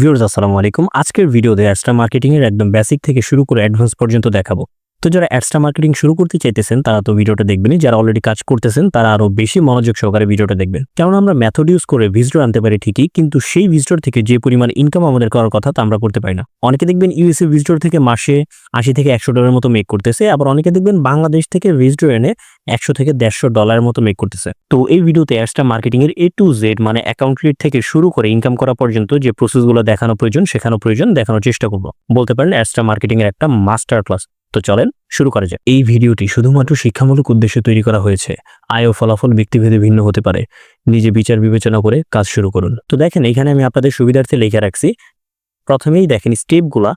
Viewers আসসালামু আলাইকুম। আজকের ভিডিওতে মার্কেটিং এর একদম বেসিক থেকে শুরু করে অ্যাডভান্স পর্যন্ত দেখাবো। তো যারা অ্যাডস্টা মার্কেটিং শুরু করতে চাইতেছেন, তারা তো ভিডিওটা দেখবেনই। যারা অলরেডি কাজ করতেছেন, তারা আরও বেশি মনোযোগ সহকারে ভিডিওটা দেখবেন। কারণ আমরা মেথড ইউজ করে ভিজিটর আনতে পারি ঠিকই, কিন্তু সেই ভিজিটর থেকে যে পরিমাণ ইনকাম আমাদের করার কথা তা আমরা করতে পারি না। অনেকে দেখবেন ইউএসএ ভিজিটর থেকে মাসে আশি থেকে একশো ডলারের মতো মেক করতেছে, আবার অনেকে দেখবেন বাংলাদেশ থেকে ভিজিটর এনে একশো থেকে দেড়শো ডলারের মতো মেক করতেছে। তো এই ভিডিওতে মার্কেটিং এর এ টু জেড মানে অ্যাকাউন্ট ক্রিয়েট থেকে শুরু করে ইনকাম করা পর্যন্ত যে প্রসেসগুলো দেখানো প্রয়োজন শেখানো প্রয়োজন দেখানোর চেষ্টা করব। বলতে পারেন অ্যাডস্টা মার্কেটিং এর একটা মাস্টার ক্লাস তো চলেন শুরু করা যাক। এই ভিডিওটি শুধুমাত্র শিক্ষামূলক উদ্দেশ্যে তৈরি করা হয়েছে। আয় ও ফলাফল ব্যক্তিভেদে ভিন্ন হতে পারে। নিজে বিচার বিবেচনা করে কাজ শুরু করুন। তো দেখেন, এখানে আমি আপনাদের সুবিধার্থে লিখে রাখছি। প্রথমেই দেখেন, স্টেপগুলা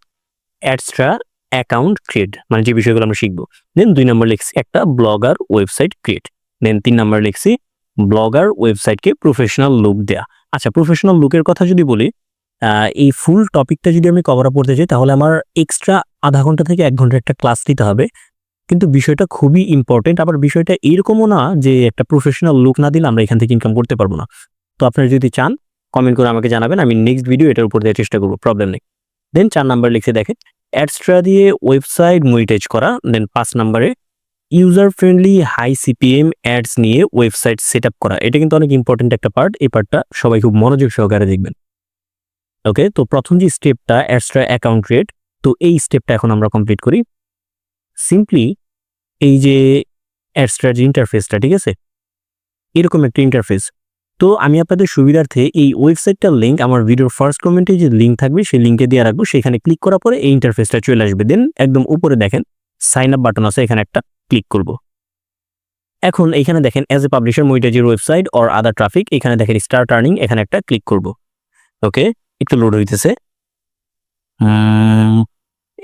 অ্যাডস্ট্রা অ্যাকাউন্ট ক্রিয়েট মানে যে বিষয়গুলো আমরা শিখব। দেন দুই নম্বর লিখছি একটা ব্লগার ওয়েবসাইট ক্রিয়েট দেন তিন নম্বর লিখছি ব্লগার ওয়েবসাইটকে প্রফেশনাল লুক দেয়া। আচ্ছা প্রফেশনাল লুকের কথা যদি বলি এই ফুল টপিকটা যদি আমি কভার আপ করতে চাই, তাহলে আমার এক্সট্রা আধা ঘণ্টা থেকে এক ঘণ্টা একটা ক্লাস নিতে হবে। কিন্তু বিষয়টা খুবই ইম্পর্টেন্ট আবার বিষয়টা এরকমও না যে একটা প্রফেশনাল লুক না দিলে আমরা এখান থেকে ইনকাম করতে পারব না। তো আপনারা যদি চান কমেন্ট করে আমাকে জানাবেন, আমি নেক্সট ভিডিও এটার উপর দেওয়ার চেষ্টা করব প্রবলেম নেই। দেন চার নাম্বার লিখে দেখেন অ্যাডস্ট্রা দিয়ে ওয়েবসাইট মনিটাইজ করা দেন পাঁচ নাম্বারে user friendly high CPM ads নিয়ে ওয়েবসাইট সেট করা। এটা কিন্তু অনেক ইম্পর্টেন্ট একটা পার্ট এই পার্টটা সবাই খুব মনোযোগ সহকারে দেখবেন। ওকে তো প্রথম যে স্টেপটা অ্যাডস্ট্রা অ্যাকাউন্ট ক্রিয়েট তো এই স্টেপটা এখন আমরা কমপ্লিট করি। সিম্পলি এই যে অ্যাডস্ট্রার যে ইন্টারফেসটা ঠিক আছে? এরকম একটা ইন্টারফেস তো আমি আপনাদের সুবিধার্থে এই ওয়েবসাইটটার লিঙ্ক আমার ভিডিওর ফার্স্ট কমেন্টে যে লিঙ্ক থাকবে, সেই লিঙ্কে দিয়ে রাখব। সেখানে ক্লিক করার পরে এই ইন্টারফেসটা চলে আসবে। দেন একদম উপরে দেখেন সাইন আপ বাটন আছে, এখানে একটা ক্লিক করব। এখন এখানে দেখেন অ্যাজ এ পাবলিশার মইটাজির ওয়েবসাইট অর আদার ট্রাফিক এখানে দেখেন স্টার টার্নিং এখানে একটা ক্লিক করব। ওকে একটু লোড হইতেছে।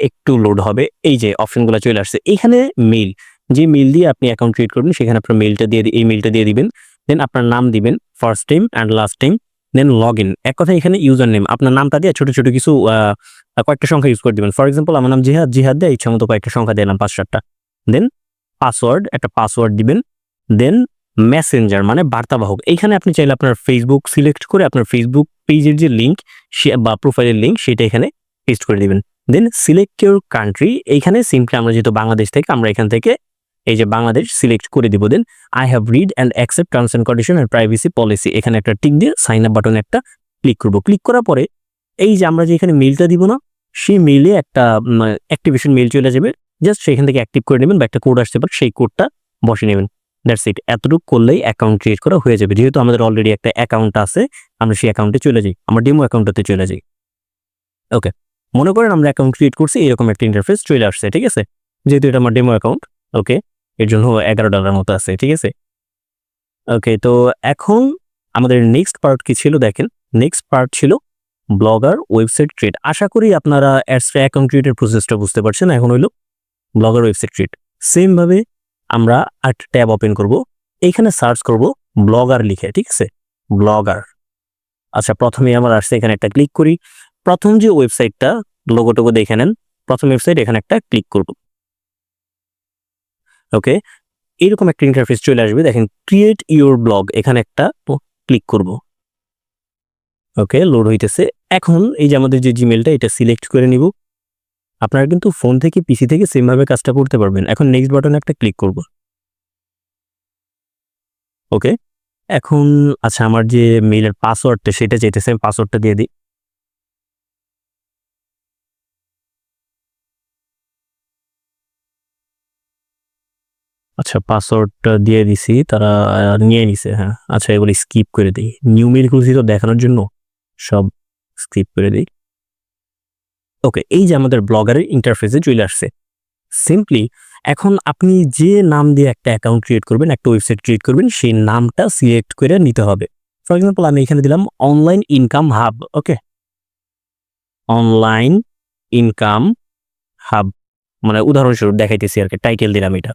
একটু লোড হবে। এই যে অপশনগুলো চলে আসছে। এখানে মেইল যে মেইল দিয়ে আপনি অ্যাকাউন্ট ক্রিয়েট করবেন, সেখানে আপনার মেইলটা দিয়ে এই মেইলটা দিয়ে দিবেন। দেন আপনার নাম দিবেন first time and last time then log in এক কথা এখানে ইউজার নেম আপনার নামটা দিয়ে ছোট ছোট কিছু কয়েকটা সংখ্যা ইউজ করে দিবেন। ফর এক্সাম্পল আমার নাম জিহাদ জিহাদ দিয়ে ইচ্ছা মতো কয়েকটা সংখ্যা দিলাম, পাঁচ, সাতটা। দেন পাসওয়ার্ড একটা পাসওয়ার্ড দিবেন। দেন মেসেঞ্জার মানে বার্তাবাহক। এইখানে আপনি চাইলে আপনার ফেসবুক সিলেক্ট করে আপনার ফেসবুক পেজের যে লিঙ্ক বা প্রোফাইলের লিঙ্ক সেটা এখানে পেস্ট করে দিবেন। দেন সিলেক্ট ইউর কান্ট্রি এইখানে সিম্পলি আমরা যেহেতু বাংলাদেশ থেকে, আমরা এখান থেকে এই যে বাংলাদেশ সিলেক্ট করে দিব। Then I have read and accept terms and condition and privacy policy এখানে একটা টিক দিয়ে সাইন আপ বাটনে একটা ক্লিক করব। ক্লিক করার পরে এই যে আমরা যে এখানে মেইলটা দিব না, সেই মেইলে একটা অ্যাক্টিভেশন মেইল চলে যাবে। জাস্ট সেখান থেকে অ্যাক্টিভ করে নেবেন বা একটা কোড আসতে পারে, সেই কোডটা বসে নেবেন। দ্যাটস ইট এতটুকু করলেই অ্যাকাউন্ট ক্রিয়েট করা হয়ে যাবে। যেহেতু আমাদের অলরেডি একটা অ্যাকাউন্ট আছে, আমরা সেই অ্যাকাউন্টে চলে যাই। আমার ডেমো অ্যাকাউন্টটাতে চলে যাই। ওকে মনে করেন আমরা অ্যাকাউন্ট ক্রিয়েট করছি, এরকম একটা ইন্টারফেস চলে আসছে, ঠিক আছে? যেহেতু এটা আমার ডেমো অ্যাকাউন্ট ওকে এর জন্য এগারো ডলার মতো আছে, ঠিক আছে? ওকে তো এখন আমাদের নেক্সট পার্ট কি ছিল দেখেন? নেক্সট পার্ট ছিল ব্লগার ওয়েবসাইট ক্রিয়েট আশা করি আপনারা অ্যাডসটা অ্যাকাউন্ট ক্রিয়েটের প্রসেসটা বুঝতে পারছেন। এখন হইল ব্লগার ওয়েবসাইট ক্রিয়েট সেম ভাবে আমরা একটা ট্যাব ওপেন করব। এখানে সার্চ করব ব্লগার লিখে, ঠিক আছে? ব্লগার। আচ্ছা প্রথমে আমার আসছে, এখানে একটা ক্লিক করি। প্রথম যে ওয়েবসাইটটা লোগোটোগো দেখে নেন। প্রথম ওয়েবসাইট এখানে একটা ক্লিক করব। ওকে? এরকম একটা ইন্টারফেস চলে আসবে। দেখেন ক্রিয়েট ইউর ব্লগ এখানে একটা ক্লিক করব। ওকে? লোড হইতেছে। এখন এই যে আমাদের যে জিমেলটা এটা সিলেক্ট করে নিব। আপনারা কিন্তু ফোন থেকে পিসি থেকে সেমভাবে কাজটা করতে পারবেন। এখন নেক্সট বাটনে একটা ক্লিক করব। ওকে এখন আচ্ছা আমার যে মেইলের পাসওয়ার্ডটা সেটা চাইতেছে, আমি পাসওয়ার্ডটা দিয়ে দিই। আচ্ছা পাসওয়ার্ডটা দিয়ে দিছি, তারা নিয়ে নিছে হ্যাঁ। আচ্ছা এগুলো স্কিপ করে দিই। নিউ মেল খুলছি তো দেখানোর জন্য? সব স্কিপ করে দিই। ওকে এই যে আমাদের ব্লগারের ইন্টারফেসে চলে আসছে। সিম্পলি এখন আপনি যে নাম দিয়ে একটা অ্যাকাউন্ট ক্রিয়েট করবেন, একটা ওয়েবসাইট ক্রিয়েট করবেন, সেই নামটা সিলেক্ট করে নিতে হবে। ফর এক্সাম্পল আমি এখানে দিলাম online income hub okay online income hub মানে উদাহরণস্বরূপ দেখাইতেছি আর কি টাইটেল দিলাম এটা।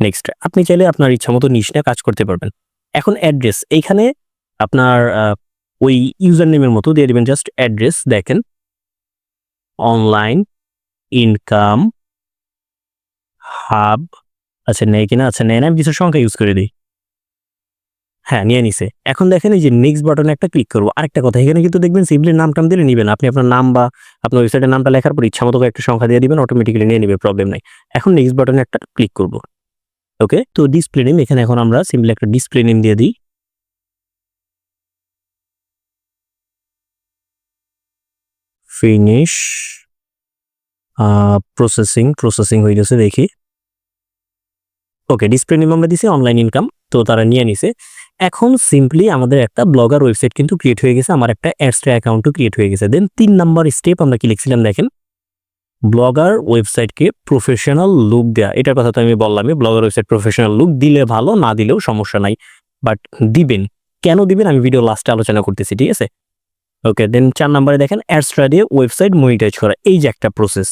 নেক্সট আপনি চাইলে আপনার ইচ্ছা মতো নিয়ে কাজ করতে পারবেন। এখন অ্যাড্রেস এইখানে আপনার ওই ইউজার নেমের মতো দিয়ে দিবেন জাস্ট অ্যাড্রেস দেখেন। অনলাইন ইনকাম হাব আচ্ছা নেই কিনা? আচ্ছা নেই না, আমি কিছু সংখ্যা ইউজ করে দিই। হ্যাঁ নিয়ে নিছে। এখন দেখেন এই যে নেক্সট বাটনে একটা ক্লিক করব। আরেকটা কথা, এখানে কিন্তু দেখবেন সিম্পলি নাম টাম দিলে নিবেন। আপনি আপনার নাম বা আপনার ওয়েবসাইটের নামটা লেখার পর ইচ্ছা মতো একটা সংখ্যা দিয়ে দিবেন অটোমেটিক্যালি নিয়ে নিবে প্রবলেম নাই। এখন নেক্সট বাটনে একটা ক্লিক করব। ওকে তো ডিসপ্লে নেম এখানে এখন আমরা সিম্পলি একটা ডিসপ্লে নেম দিয়ে দিই। ফিনিশ প্রসেসিং প্রসেসিং হয়ে গেছে দেখি। ওকে ডিসপ্লে নেম আমরা দিছি অনলাইন ইনকাম তো তারা নিয়ে নিছে। এখন সিম্পলি আমাদের একটা ব্লগার ওয়েবসাইট কিন্তু ক্রিয়েট হয়ে গেছে, আমার একটা অ্যাডস্ট্রা অ্যাকাউন্টও ক্রিয়েট হয়ে গেছে। দেন তিন নাম্বার স্টেপ আমরা কি লিখছিলাম দেখেন? ব্লগার ওয়েবসাইটকে প্রফেশনাল লুক দেয়া। এটার কথা তো আমি বললামই ব্লগার ওয়েবসাইট প্রফেশনাল লুক দিলে ভালো, না দিলেও সমস্যা নাই। বাট দিবেন। কেন দিবেন? আমি ভিডিও লাস্টে আলোচনা করতেছি, ঠিক আছে? ওকে দেন চার নাম্বারে দেখেন অ্যাডস্ট্রা দিয়ে ওয়েবসাইট মনিটাইজ করা। এই যে একটা প্রসেস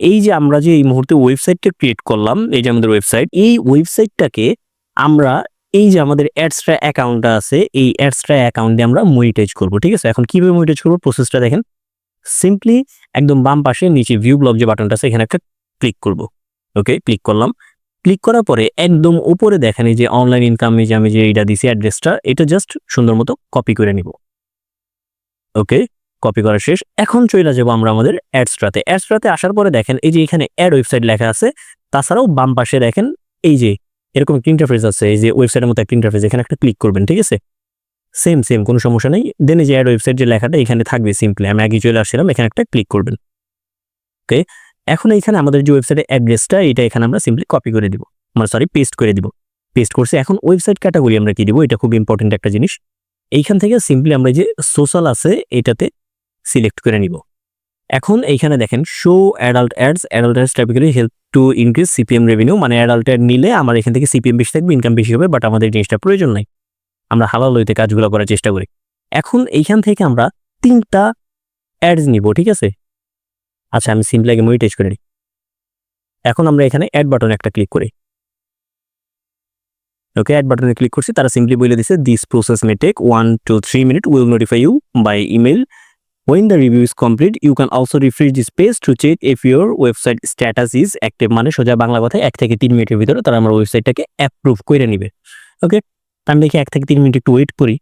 এই যে আমরা যে এই মুহূর্তে ওয়েবসাইটটা ক্রিয়েট করলাম, এই যে আমাদের ওয়েবসাইট এই ওয়েবসাইটটাকে আমরা, এই যে আমাদের অ্যাডস্ট্রা অ্যাকাউন্টটা আছে, এই অ্যাডস্ট্রা অ্যাকাউন্ট দিয়ে আমরা মনিটাইজ করব, ঠিক আছে? এখন কীভাবে মনিটাইজ করব? প্রসেসটা দেখেন। সিম্পলি একদম বাম পাশে নিচে ভিউ ব্লগ যে বাটনটা আছে, এখানে একটা ক্লিক করব। ওকে ক্লিক করলাম। ক্লিক করার পরে একদম উপরে দেখেন, এই যে অনলাইন ইনকাম যে আমি যে এইটা দিছি অ্যাড্রেসটা এটা জাস্ট সুন্দর মতো কপি করে নিব। ওকে কপি করা শেষ। এখন চলে যাব আমরা আমাদের অ্যাডস্ট্রাতে অ্যাডস্ট্রাতে আসার পরে দেখেন, এই যে এখানে অ্যাড ওয়েবসাইট লেখা আছে, তাছাড়াও বাম পাশে দেখেন, এই যে এরকম একটা ইন্টারফেস আছে, এই যে ওয়েবসাইটের মতো একটা ইন্টারফেস এখানে একটা ক্লিক করবেন, ঠিক আছে? সেম সেম কোনো সমস্যা নেই। দেন এই যে অ্যাড ওয়েবসাইট যে লেখাটা, এখানে থাকবে সিম্পলি আমি আগে চলে আসছিলাম, এখানে একটা ক্লিক করবেন। ওকে? এখন এইখানে আমাদের যে ওয়েবসাইটের অ্যাড্রেসটা এটা এখানে আমরা সিম্পলি কপি করে দিব। মানে সরি পেস্ট করে দিব। পেস্ট করছি, এখন ওয়েবসাইট ক্যাটাগরি আমরা কি দিব? এটা খুব ইম্পর্টেন্ট একটা জিনিস। এইখান থেকে সিম্পলি আমরা যে সোশ্যাল আছে, এটাতে সিলেক্ট করে নিব। এখন এইখানে দেখেন show adult ads adult ads typically help to increase CPM revenue মানে অ্যাডাল্ট অ্যাড নিলে আমার এখান থেকে সিপিএম বেশি থাকবে ইনকাম বেশি হবে বাট আমাদের জিনিসটা প্রয়োজন নাই। আমরা হালাল হইতে কাজগুলো করার চেষ্টা করি। এখন এইখান থেকে আমরা তিনটা অ্যাডস নিব, ঠিক আছে? আচ্ছা আমি সিম্পলি আগে মনিটাইজ করে নিই। এখন আমরা এখানে অ্যাড বাটন একটা ক্লিক করি। ওকে অ্যাড বাটনে ক্লিক করছি তারা সিম্পলি বলে দিছে this process may take one two three minute will notify you by email When the review is complete, you can also refresh this page to check if your website status is active. মানে সোজা বাংলা কথায় এক থেকে তিন মিনিটের ভিতরে তারা আমার ওয়েবসাইটটাকে অ্যাপ্রুভ করে নিবে। ওকে আমি দেখি এক থেকে তিন মিনিট একটু ওয়েট করি।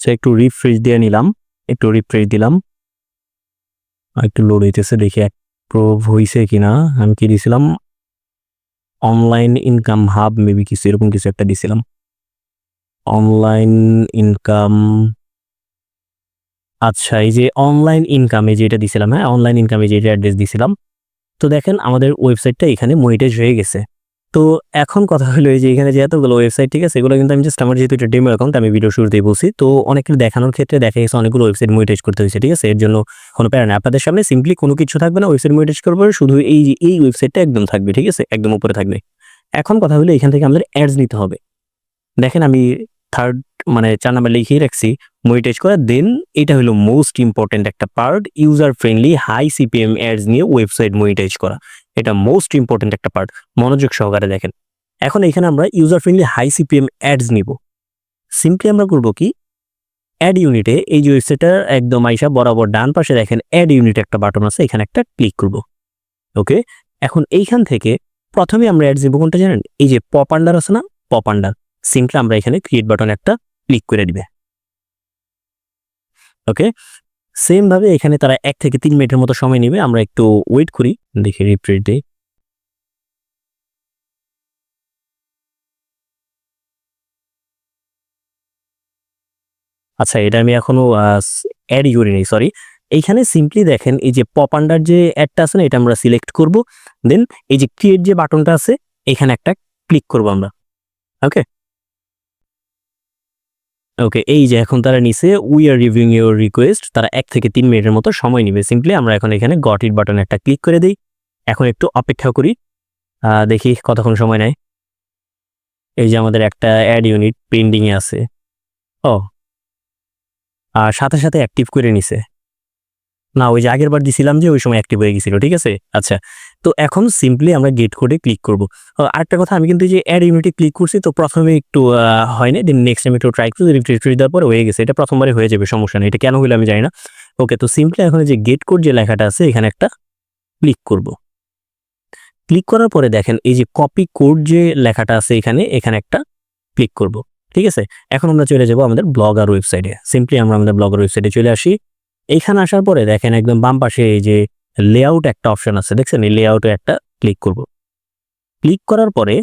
একটু রিফ্রেশ দিয়ে নিলাম একটু রিফ্রেশ দিলাম। একটু লোড হইতেছে দেখি অ্যাপ্রুভ হয়েছে কিনা, আমি কি দিয়েছিলাম অনলাইন ইনকাম হাব মেবি কিছু, এরকম কিছু একটা দিছিলাম। অনলাইন ইনকাম আচ্ছা এই যে অনলাইন ইনকামে যেটা দিছিলাম হ্যাঁ? অনলাইন ইনকামে যেটা অ্যাড্রেস দিছিলাম। তো দেখেন, আমাদের ওয়েবসাইটটা এখানে মনিটাইজ হয়ে গেছে। তো এখন কথা হলো এই যে এখানে যে এতগুলো ওয়েবসাইট ঠিক আছে? এগুলো কিন্তু আমি জাস্ট আমার যেহেতু এটা ডেমো অ্যাকাউন্ট আমি ভিডিও শুরুতেই বলছি। তো অনেকের দেখানোর ক্ষেত্রে দেখা গেছে অনেকগুলো ওয়েবসাইট মনিটাইজ করতে হয়েছে, ঠিক আছে? এর জন্য কোনো প্যারা নেই। আপনাদের সামনে সিম্পলি কোনো কিছু থাকবে না ওয়েবসাইট মনিটাইজ করব শুধু এই এই ওয়েবসাইটটা একদম থাকবে, ঠিক আছে? একদম উপরে থাকবে। এখন কথা হলো এখান থেকে আমাদের অ্যাডস নিতে হবে। দেখেন আমি থার্ড মানে চার নাম্বার লিখিয়ে রাখছি মনিটাইজ করা দেন এটা হলো মোস্ট ইম্পর্টেন্ট একটা part user friendly high CPM ads নিয়ে ওয়েবসাইট মনিটাইজ করা। এটা মোস্ট ইম্পর্টেন্ট একটা পার্ট মনোযোগ সহকারে দেখেন। এখন এখানে আমরা user friendly high CPM ads নিব। সিম্পলি আমরা করব কি? অ্যাড ইউনিটে এই যে ওয়েবসাইটটার একদম আইসা বরাবর ডান পাশে দেখেন অ্যাড ইউনিট একটা বাটন আছে, এখানে একটা ক্লিক করব। ওকে এখন এইখান থেকে প্রথমে আমরা অ্যাড নিব কোনটা জানেন? এই যে পপ আন্ডার আছে না? পপ আন্ডার সিম্পলি আমরা এখানে ক্রিয়েট বাটন একটা ক্লিক করে দিবে। ওকে সেম ভাবে এখানে তারা এক থেকে তিন মিনিটের মতো সময় নেবে। আমরা একটু ওয়েট করি, দেখি রিপ্রিট দিই আচ্ছা এটা আমি এখনও অ্যাড করি নেই সরি এইখানে সিম্পলি দেখেন, এই যে পপ আন্ডার যে অ্যাডটা আছে না, এটা আমরা সিলেক্ট করব। দেন এই যে ক্রিয়েট যে বাটনটা আছে, এখানে একটা ক্লিক করব আমরা। ওকে ওকে এই যে এখন তারা নিছে we are reviewing your request তারা এক থেকে তিন মিনিটের মতো সময় নিবে। সিম্পলি আমরা এখন এখানে গট ইট বাটনে একটা ক্লিক করে দিই। এখন একটু অপেক্ষা করি। দেখি কতক্ষণ সময় নেয়। এই যে আমাদের একটা অ্যাড ইউনিট পেন্ডিংয়ে আছে। ও। আর সাথে সাথে অ্যাক্টিভ করে নিছে। না, ওই যে আগের বার দিছিলাম যে ওই সময় অ্যাক্টিভ হয়ে গেছিল, ঠিক আছে? আচ্ছা তো এখন সিম্পলি আমরা গেট কোডে ক্লিক করব। আরেকটা কথা, আমি কিন্তু যে অ্যাড ইউনিটে ক্লিক করছি, তো প্রথমে একটু হয় না? দেন নেক্সট টাইম একটু ট্রাই করছি রিফ্রেশ দেওয়ার পরে হয়ে গেছে। এটা প্রথমবারে হয়ে যাবে, সমস্যা নেই। এটা কেন হলো আমি জানি না। ওকে তো সিম্পলি এখন যে গেট কোড যে লেখাটা আছে, এখানে একটা ক্লিক করব। ক্লিক করার পরে দেখেন, এই যে কপি কোড যে লেখাটা আছে এখানে এখানে একটা ক্লিক করব। ঠিক আছে? এখন আমরা চলে যাব আমাদের ব্লগার ওয়েবসাইটে সিম্পলি আমরা আমাদের ব্লগার ওয়েবসাইটে চলে আসি। এইখানে আসার পরে দেখেন একদম বাম পাশে এই যে লেআউট একটা অপশন আছে, দেখছেন? এই লেআউটে একটা ক্লিক করব। ক্লিক করার পরে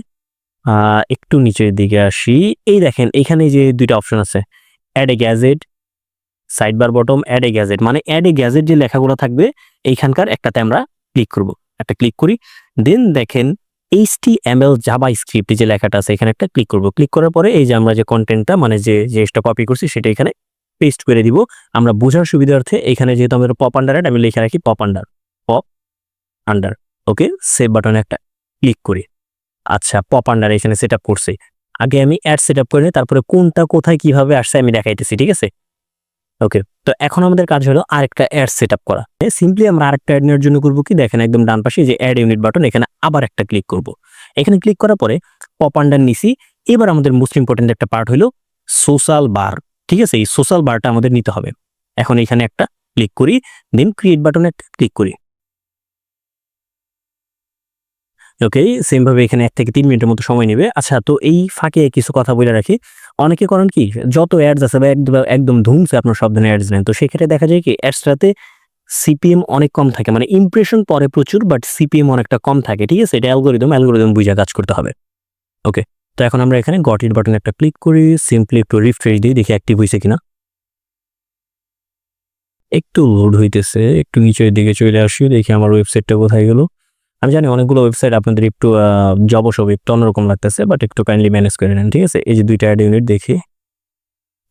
একটু নিচের দিকে আসি। এই দেখেন এখানে যে দুইটা অপশন আছে add a gadget sidebar bottom add a gadget মানে অ্যাড এ গ্যাজেট যে লেখাগুলো থাকবে, এইখানকার একটাতে আমরা ক্লিক করব। একটা ক্লিক করি দেন দেখেন H T M L JavaScript যে লেখাটা আছে, এখানে একটা ক্লিক করব। ক্লিক করার পরে এই যে আমরা যে কন্টেন্টটা মানে যে জিনিসটা কপি করছি, সেটা এখানে পেস্ট করে দিব। আমরা বোঝার সুবিধার্থে এখানে যেহেতু আমাদের পপ আন্ডার আমি লিখে রাখি pop under pop under okay save বাটনে একটা ক্লিক করি। আচ্ছা পপ আন্ডার এখানে সেট আপ করছি। আগে আমি অ্যাড সেট আপ করে তারপরে কোনটা কোথায় কীভাবে আসছে আমি দেখাইতেছি, ঠিক আছে? ওকে তো এখন আমাদের কাজ হলো আরেকটা অ্যাড সেট আপ করা সিম্পলি আমরা আরেকটা অ্যাড নেওয়ার জন্য করব কি? দেখেন একদম ডান পাশে যে অ্যাড ইউনিট বাটন এখানে আবার একটা ক্লিক করব। এখানে ক্লিক করার পরে পপ আন্ডার নিছি। এবার আমাদের মোস্ট ইম্পর্টেন্ট একটা পার্ট হলো সোশ্যাল বার ঠিক আছে? এই সোশ্যাল বারটা আমাদের নিতে হবে। এখন এখানে একটা ক্লিক করি দেন ক্রিয়েট বাটনে ক্লিক করি। ওকে সেমভাবে এখানে এক থেকে তিন মিনিটের মতো সময় নেবে। আচ্ছা তো এই ফাঁকে কিছু কথা বলে রাখি। অনেকে করেন কি, যত অ্যাডস আছে বা একদম ধুমছে আপনার সব ধরনের অ্যাডস নেন, তো সেক্ষেত্রে দেখা যায় কি অ্যাডসটাতে সিপিএম অনেক কম থাকে। মানে ইমপ্রেশন পরে প্রচুর বাট সিপিএম অনেকটা কম থাকে। ঠিক আছে? এটা অ্যালগোরিদম অ্যালগোরিদম বুঝে কাজ করতে হবে। ওকে তো এখন আমরা এখানে গট ইট বাটনে একটা ক্লিক করি সিম্পলি একটু রিফ্রেশ দিই দেখি অ্যাক্টিভ হয়েছে কিনা। একটু লোড হইতেছে, একটু নিচের দিকে চলে আসি দেখি আমার ওয়েবসাইটটা কোথায় গেল। আমি জানি অনেকগুলো ওয়েবসাইট আপনাদের একটু জবসব একটু অন্যরকম লাগতেছে বাট একটু কাইন্ডলি ম্যানেজ করে নেন, ঠিক আছে? এই যে দুইটা অ্যাড ইউনিট দেখি।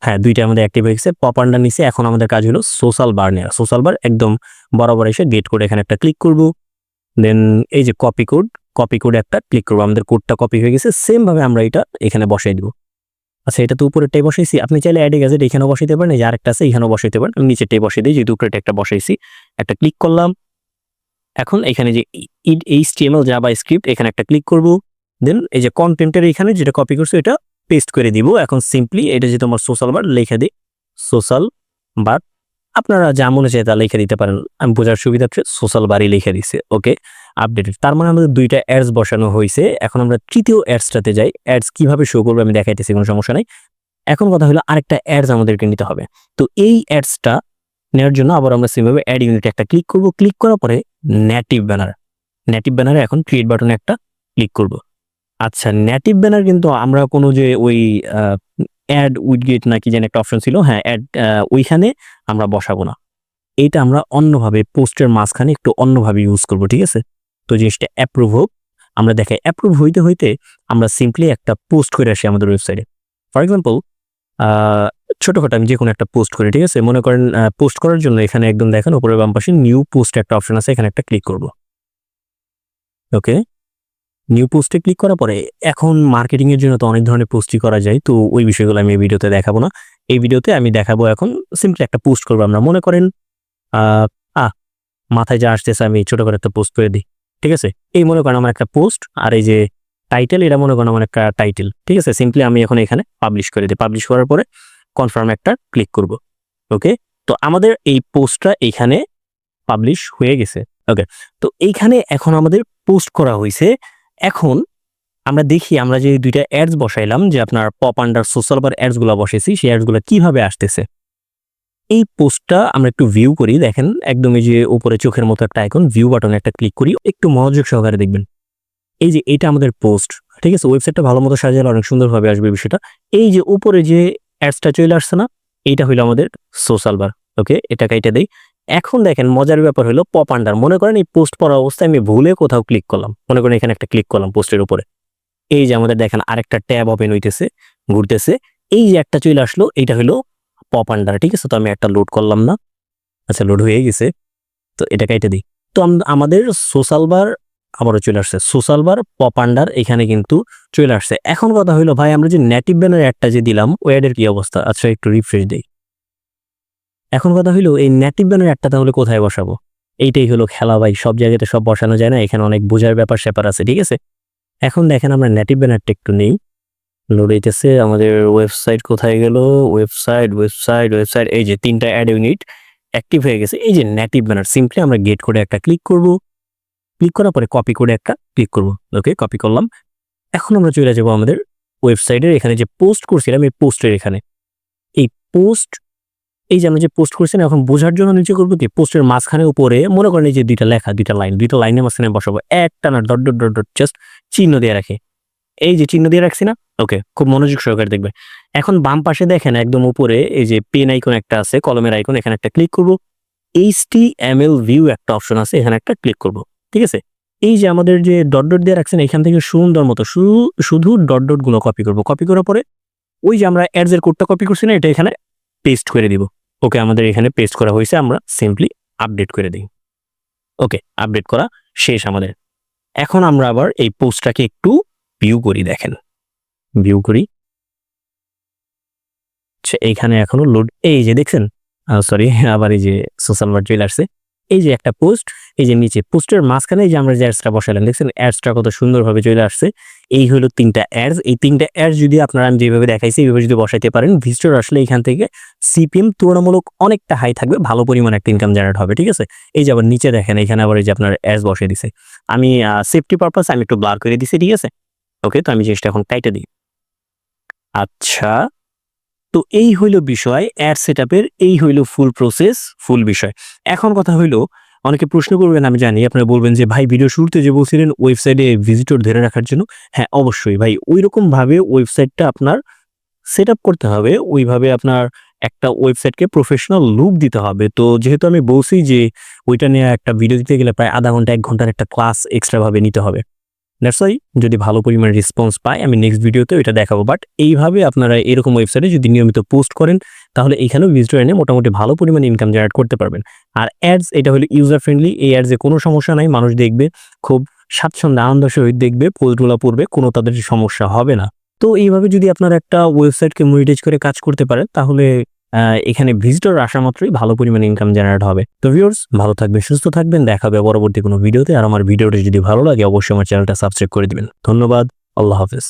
হ্যাঁ দুইটা আমাদের অ্যাক্টিভ হয়ে গেছে পপ আন্ডার নিচে এখন আমাদের কাজ হলো সোশ্যাল বার নেওয়া। সোশ্যাল বার একদম বরাবর এসে গেট করে এখানে একটা ক্লিক করব। দেন এই যে কপি কোড কপি কোড একটা ক্লিক করব, আমাদের কোডটা কপি হয়ে গেছে সেমভাবে আমরা এটা এখানে বসাই দিব। আচ্ছা এটা তো উপরেরটাই বসাইছি, আপনি চাইলে অ্যাড গেজেট এখানেও বসাইতে পারেন যে আরেকটা আছে, এখানেও বসাইতে পারেন, আমি নিচেরটাই বসাই দিই, যেহেতু উপরেটা একটা বসাইছি। একটা ক্লিক করলাম, এখন এখানে যে এইচটিএমএল জাভা স্ক্রিপ্ট এখানে একটা ক্লিক করব দেন এই যে কন্টেন্টের এখানে যেটা কপি করছ, এটা পেস্ট করে দিব, এখন সিম্পলি এটা যে তোমার সোশ্যাল বার লিখে দিই সোশ্যাল বার আপনারা যা মনে চায় তা লিখে দিতে পারেন। আমি বোঝার সুবিধার্থে সোশ্যাল বাড়ি লিখে দিছে ওকে আপডেটেড তার মানে আমাদের দুইটা অ্যাডস বসানো হয়েছে এখন আমরা তৃতীয় অ্যাডসটাতে যাই। অ্যাডস কীভাবে শো করব আমি দেখাইতেছি, কোনো সমস্যা নাই। এখন কথা হলো আরেকটা অ্যাডস আমাদেরকে নিতে হবে। তো এই অ্যাডসটা নেওয়ার জন্য আবার আমরা সেভাবে অ্যাড ইউনিটে একটা ক্লিক করব। ক্লিক করার পরে নেটিভ ব্যানার নেটিভ ব্যানারে এখন ক্রিয়েট বাটনে একটা ক্লিক করব। আচ্ছা নেটিভ ব্যানার কিন্তু আমরা কোনো যে ওই অ্যাড উইডগেট নাকি যেন একটা অপশন ছিল হ্যাঁ অ্যাড ওইখানে আমরা বসাবো না। এইটা আমরা অন্যভাবে পোস্টের মাঝখানে একটু অন্যভাবে ইউজ করব, ঠিক আছে? তো জিনিসটা অ্যাপ্রুভ হোক। আমরা দেখাই অ্যাপ্রুভ হইতে হইতে আমরা সিম্পলি একটা পোস্ট করে আসি আমাদের ওয়েবসাইটে ফর এক্সাম্পল ছোটখাটো আমি যে কোনো একটা পোস্ট করি, ঠিক আছে? মনে করেন পোস্ট করার জন্য এখানে একদম দেখেন উপরে বাম পাশে নিউ পোস্ট একটা অপশন আছে, এখানে একটা ক্লিক করব। ওকে নিউ পোস্টে ক্লিক করার পরে এখন মার্কেটিং এর জন্য তো অনেক ধরনের পোস্টই করা যায়, তো ওই বিষয়গুলো আমি এই ভিডিওতে দেখাবো না। এই ভিডিওতে আমি দেখাবো এখন সিম্পলি একটা পোস্ট করব। আমরা মনে করেন, আ মাথায় যা আসতেছে আমি ছোট করে একটা পোস্ট করে দিই, ঠিক আছে? এই মনে করেন আমার একটা পোস্ট আর এই যে টাইটেল এটা মনে করেন আমার একটা টাইটেল ঠিক আছে? সিম্পলি আমি এখন এখানে পাবলিশ করে দিই। পাবলিশ করার পরে কনফার্ম একটা ক্লিক করব ওকে তো আমাদের এই পোস্টটা এখানে পাবলিশ হয়ে গেছে ওকে তো এইখানে এখন আমাদের পোস্ট করা হয়েছে এখন আমরা দেখি, আমরা যে দুইটা অ্যাডস বসাইলাম, যে আপনার পপ আন্ডার সোশ্যাল বার অ্যাডসগুলো বসেছি, সেই অ্যাডসগুলো কীভাবে আসতেছে? এই পোস্টটা আমরা একটু ভিউ করি, দেখেন একদমই যে উপরে চোখের মতো একটা আইকন ভিউ বাটনে একটা ক্লিক করি, একটু মনোযোগ সহকারে দেখবেন। এই যে এটা আমাদের পোস্ট ঠিক আছে? ওয়েবসাইটটা ভালো মতো সাজালে অনেক সুন্দরভাবে আসবে বিষয়টা। এই যে উপরে যে অ্যাডসটা চলে আসছে না, এইটা হইল আমাদের সোশ্যাল বার ওকে এটা কাইটা দেই। এখন দেখেন মজার ব্যাপার হলো পপ আন্ডার মনে করেন এই পোস্ট পড়া অবস্থায় আমি ভুলে কোথাও ক্লিক করলাম। মনে করেন এখানে একটা ক্লিক করলাম পোস্টের উপরে। এই যে আমাদের দেখেন আরেকটা ট্যাব ওপেন হইতেছে, ঘুরতেছে। এই যে একটা চলে আসলো, এইটা হলো পপ আন্ডার ঠিক আছে? তো আমি একটা লোড করলাম না। আচ্ছা লোড হয়ে গেছে। তো এটা কাইটে দিই। তো আমাদের সোশ্যাল বার আবারও চলে আসছে। সোশ্যাল বার পপ আন্ডার এখানে কিন্তু চলে আসছে। এখন কথা হইল ভাই, আমরা যে নেটিভ ব্যানার একটা যে দিলাম, ওই অ্যাডের কি অবস্থা? আচ্ছা একটু রিফ্রেশ দেই। এখন কথা হইল, এই নেটিভ ব্যানার একটা তাহলে কোথায় বসাবো? এইটাই হলো খেলা ভাই, সব জায়গাতে সব বসানো যায় না, এখানে অনেক বোঝার ব্যাপার স্যাপার আছে, ঠিক আছে? এখন দেখেন আমরা নেটিভ ব্যানারটা একটু নেই। লোড হইতেছে, আমাদের ওয়েবসাইট কোথায় গেল? ওয়েবসাইট ওয়েবসাইট ওয়েবসাইট এই যে তিনটা অ্যাড ইউনিট অ্যাক্টিভ হয়ে গেছে। এই যে নেটিভ ব্যানার সিম্পলি আমরা গেট করে একটা ক্লিক করব। ক্লিক করার পরে কপি করে একটা ক্লিক করব। ওকে কপি করলাম। এখন আমরা চলে যাব আমাদের ওয়েবসাইটের এখানে যে পোস্ট করছিলাম, এই পোস্টের এখানে। এই পোস্ট এই যে আমরা যে পোস্ট করছি না, এখন বোঝার জন্য নিচে করব কি? পোস্টের মাঝখানে উপরে মনে করেন এই যে দুইটা লেখা, দুইটা লাইন দুইটা লাইনের মাঝখানে বসাবো। একটা না ডট ডট ডট জাস্ট চিহ্ন দিয়ে রাখি। এই যে চিহ্ন দিয়ে রাখছি না? ওকে খুব মনোযোগ সহকারে দেখবে। এখন বাম পাশে দেখেন একদম উপরে এই যে পেন আইকন একটা আছে, কলমের আইকন এখানে একটা ক্লিক করব। H T M L view একটা অপশন আছে, এখানে একটা ক্লিক করব। ঠিক আছে? এই যে আমাদের যে ডট ডট দিয়ে রাখছেন এখান থেকে সুন্দর মতো শুধু শুধু ডট ডটগুলো কপি করব। কপি করার পরে ওই যে আমরা অ্যাডস এর কোডটা কপি করছি না, এটা এখানে পেস্ট করে দিব। ওকে আমাদের এখানে পেস্ট করা হয়েছে আমরা সিম্পলি আপডেট করে দিই। ওকে আপডেট করা শেষ আমাদের। এখন আমরা আবার এই পোস্টটাকে একটু ভিউ করি দেখেন। ভিউ করি। আচ্ছা, এইখানে এখনও লোড এই যে দেখছেন? সরি আবার এই যে সোশ্যাল ওয়ার্ড চলে আসছে। এই যে একটা পোস্ট এই যে নিচে পোস্টের মাঝখানে যে আমরা যে অ্যাডসটা বসালাম দেখছেন? অ্যাডসটা কত সুন্দরভাবে চলে আসছে। এই হলো তিনটা অ্যাডস এই তিনটা অ্যাডস যদি আপনারা আমি যেভাবে দেখাইছি, এইভাবে যদি বসাইতে পারেন ভিজিটর আসলে এখান থেকে সিপিএম তুলনামূলক অনেকটা হাই থাকবে, ভালো পরিমাণ একটা ইনকাম জেনারেট হবে, ঠিক আছে? এই যে আবার নিচে দেখেন, এখানে আবার এই যে আপনার অ্যাডস বসিয়ে দিছে। আমি সেফটি পারপাস আমি একটু ব্লার করে দিছি, ঠিক আছে? ওকে তো আমি জিনিসটা এখন টাইটে দিই। আচ্ছা তো এই হইল বিষয় অ্যাড সেট এই হইল ফুল প্রসেস ফুল বিষয়। এখন কথা হইল, অনেকে প্রশ্ন করবেন, আমি জানি, আপনারা বলবেন যে, ভাই ভিডিও শুরুতে যে বলছিলেন ওয়েবসাইটে ভিজিটর ধরে রাখার জন্য? হ্যাঁ অবশ্যই, ভাই ওই রকম ভাবে ওয়েবসাইটটা আপনার সেট করতে হবে, ওইভাবে আপনার একটা ওয়েবসাইটকে প্রফেশনাল লুক দিতে হবে। তো যেহেতু আমি বলছি যে, ওইটা নিয়ে একটা ভিডিও দিতে গেলে প্রায় আধা ঘণ্টা, এক ঘণ্টার একটা ক্লাস এক্সট্রাভাবে নিতে হবে। ওয়াই যদি ভালো পরিমাণে রেসপন্স পাই আমি নেক্সট ভিডিওতে এটা দেখাবো। বাট এইভাবে আপনারা এরকম ওয়েবসাইটে যদি নিয়মিত পোস্ট করেন, তাহলে এখানেও ভিজিটর এনে মোটামুটি ভালো পরিমাণে ইনকাম জেনারেট করতে পারবেন। আর অ্যাডস এটা হলো ইউজার ফ্রেন্ডলি এই অ্যাডসে কোনো সমস্যা নাই, মানুষ দেখবে, খুব স্বাচ্ছন্দ্য আনন্দ সহিত দেখবে পোস্টগুলো পড়বে, কোনো তাদের সমস্যা হবে না। তো এইভাবে যদি আপনার একটা ওয়েবসাইটকে মনিটাইজ করে কাজ করতে পারেন, তাহলে এখানে ভিজিটর আসা মাত্রই ভালো পরিমাণে ইনকাম জেনারেট হবে। তো ভিউর্স ভালো থাকবেন, সুস্থ থাকবেন। দেখা হবে পরবর্তী কোনো ভিডিওতে আর আমার ভিডিওটি যদি ভালো লাগে, অবশ্যই আমার চ্যানেলটা সাবস্ক্রাইব করে দিবেন। ধন্যবাদ। আল্লাহ হাফেজ।